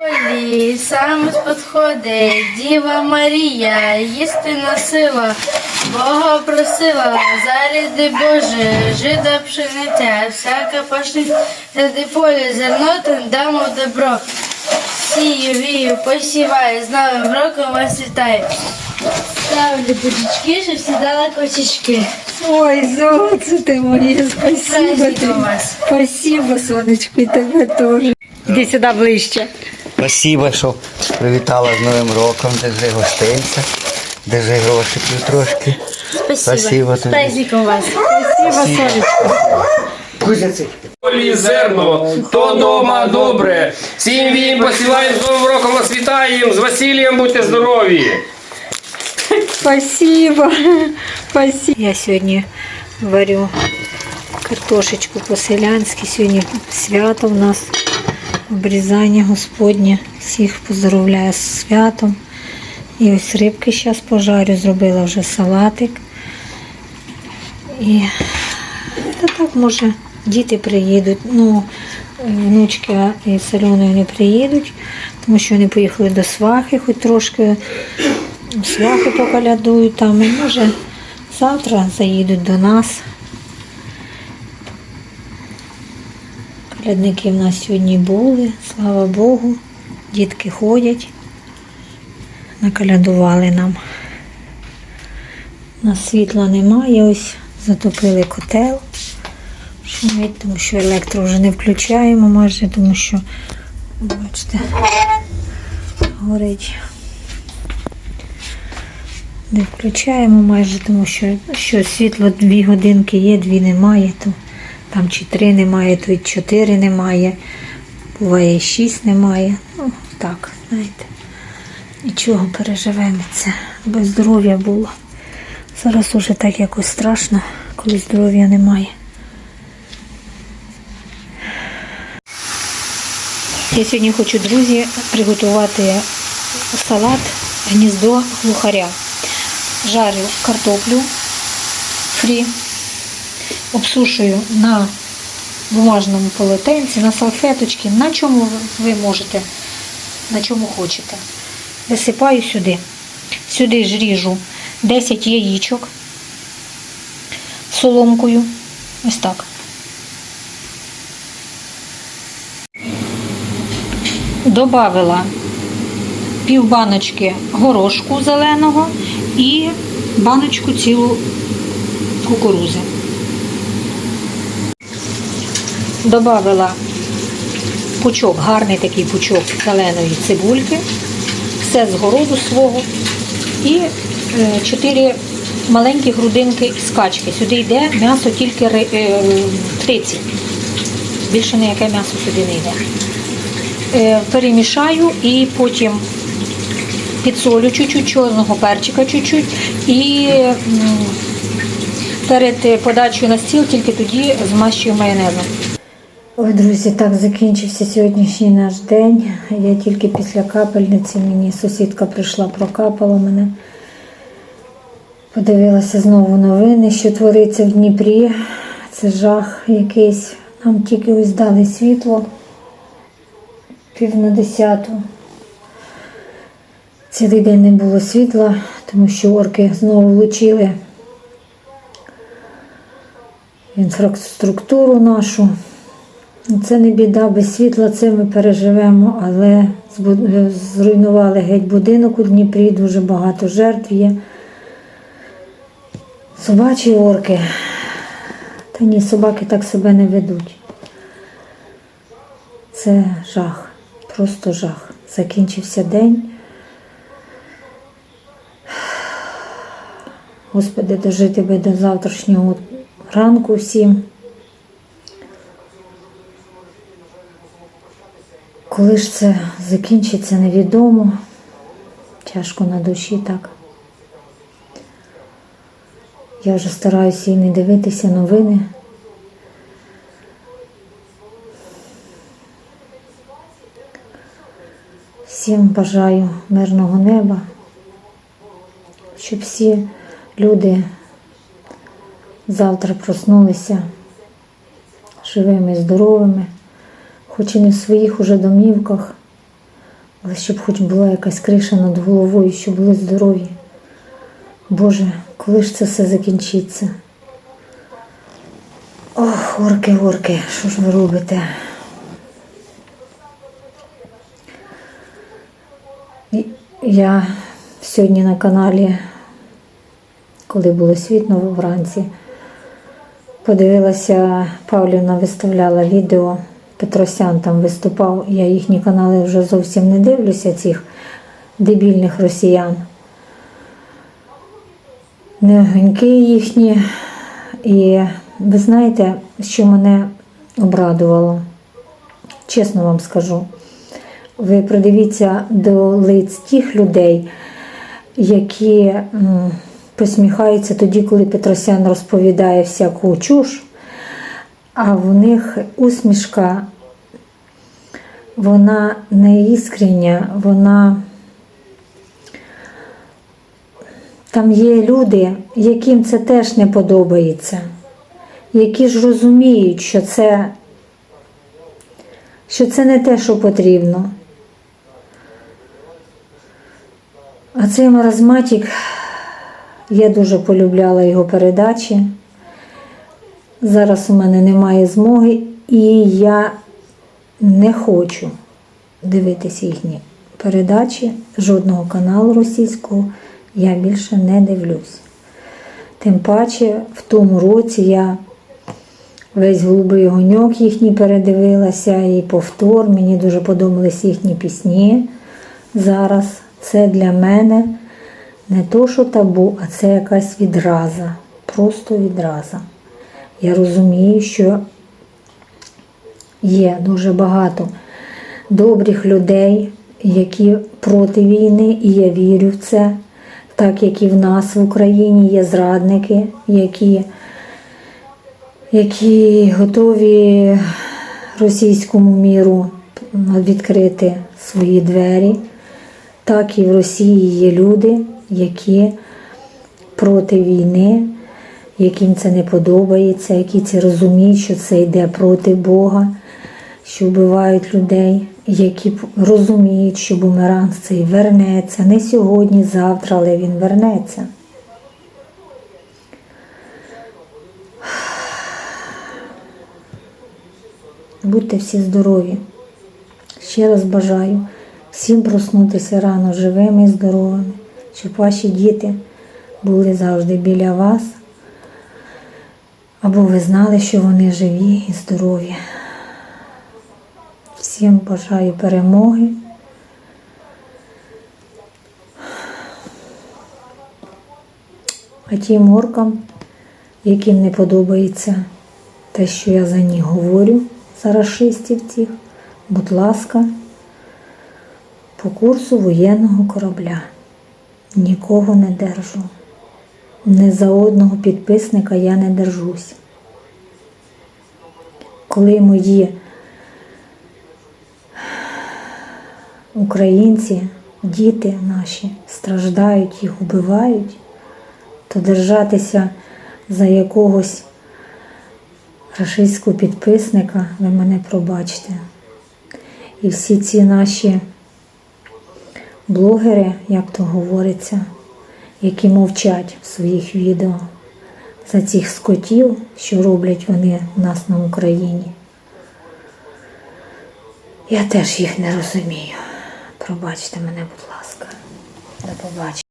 Полі саме підходить Діва Марія, їсти носила, Бога просила, заряди Боже, жида пшениця, всяка пашниця, де поле зерно, тим дамо добро. Сію, вію, посіваю, з новим роком вас вітаю. Ставлю будічки, щоб сідали кочечки. Ой, золото ти моє, спасибо тобі. вас. Спасибо, сонечко, і тебе теж. Іди сюди ближче. Спасибо, що привітала з Новим роком, держи гостинця, держи грошиків трошки. З Спасибо тобі. праздником вас. Спасибо, сонечко. Кузяці. Полі зерно, то дома добре. Всім він посилаємо з Новим роком вас вітаємо. З Василієм будьте здорові. Спасибо. Спасибо. Я сьогодні варю картошечку по-селянськи. Сьогодні свято в нас. Обрізання Господнє. Всіх поздоровляю з святом. І ось рибки зараз пожарю. Зробила вже салатик. І та так може діти приїдуть. Ну, внучки і Сальони не приїдуть, тому що вони поїхали до свахи, хоч трошки свахи поколядують там. І може завтра заїдуть до нас. Колядники в нас сьогодні були, слава Богу. Дітки ходять, наколядували нам. У нас світла немає, ось затопили котел. Шумить, тому що електро вже не включаємо майже, тому що, бачите, горить. Не включаємо майже, тому що, що світло дві годинки є, дві немає, то там чи три немає, то й чотири немає, буває шість немає. Ну, так, знаєте. Нічого переживемо це, без здоров'я було. Зараз уже так якось страшно, коли здоров'я немає. Я сьогодні хочу, друзі, приготувати салат гніздо глухаря. Жарю картоплю фрі, обсушую на бумажному полотенці, на салфеточці, на чому ви можете, на чому хочете. Висипаю сюди. Сюди ж ріжу 10 яєчок соломкою. Ось так. Добавила пів баночки горошку зеленого і баночку цілу кукурузи. Добавила пучок, гарний такий пучок зеленої цибульки, все з городу свого. І 4 маленькі грудинки із качки. Сюди йде м'ясо тільки ри- е, птиці. Більше ніяке м'ясо сюди не йде. Е, Перемішаю і потім підсолю чуть-чуть, чорного перчика чуть-чуть і перед подачею на стіл тільки тоді змащую майонезом. Ой, друзі, так закінчився сьогоднішній наш день. Я тільки після капельниці мені сусідка прийшла, прокапала мене. Подивилася знову новини, що твориться в Дніпрі. Це жах якийсь. Нам тільки ось дали світло пів на десяту. Цілий день не було світла, тому що орки знову влучили інфраструктуру нашу. Це не біда, без світла це ми переживемо, але зруйнували геть будинок у Дніпрі, дуже багато жертв є. Собачі орки. Та ні, собаки так себе не ведуть. Це жах, просто жах. Закінчився день. Господи, дожити би до завтрашнього ранку всім. Коли ж це закінчиться, невідомо. Тяжко на душі так. Я вже стараюся і не дивитися новини. Всім бажаю мирного неба, щоб всі люди завтра проснулися живими, здоровими, хоч і не в своїх уже домівках, Але щоб хоч була якась криша над головою, щоб були здорові. Боже, коли ж це все закінчиться? Ох, орки, орки, що ж ви робите? Я сьогодні на каналі, коли було світло вранці, подивилася, Павлівна виставляла відео, Петросян там виступав. Я їхні канали вже зовсім не дивлюся, цих дебільних росіян. Негоньки їхні. І ви знаєте, що мене обрадувало? Чесно вам скажу. Ви придивіться до лиць тих людей, які посміхаються тоді, коли Петросян розповідає всяку чуш, а в них усмішка, вона не іскрення, вона. Там є люди, яким це теж не подобається, які ж розуміють, що це, що це не те, що потрібно. А цей маразматик, я дуже полюбляла його передачі. Зараз у мене немає змоги, і я не хочу дивитися їхні передачі жодного каналу російського я більше не дивлюсь. Тим паче, в тому році я весь голубий огоньок їхній передивилася і повтор. Мені дуже подобались їхні пісні. Зараз це для мене не то, що табу, а це якась відраза. Просто відраза. Я розумію, що є дуже багато добрих людей, які проти війни, і я вірю в це. Так як і в нас в Україні є зрадники, які, які готові російському міру відкрити свої двері, так і в Росії є люди, які проти війни, яким це не подобається, які це розуміють, що це йде проти Бога, що вбивають людей, які розуміють, що бумеранг цей вернеться не сьогодні, завтра, але він вернеться. Будьте всі здорові. Ще раз бажаю всім проснутися рано живими і здоровими, щоб ваші діти були завжди біля вас, або ви знали, що вони живі і здорові. Всім бажаю перемоги. А тим оркам, яким не подобається те, що я за них говорю, за рашистів цих, будь ласка, по курсу воєнного корабля. Нікого не держу. Не за одного підписника я не держусь. Коли мої українці, діти наші страждають, їх убивають, то держатися за якогось рашистського підписника, ви мене пробачте. І всі ці наші блогери, як то говориться, які мовчать в своїх відео за цих скотів, що роблять вони в нас на Україні. Я теж їх не розумію. Пробачте мене, будь ласка. До побачення.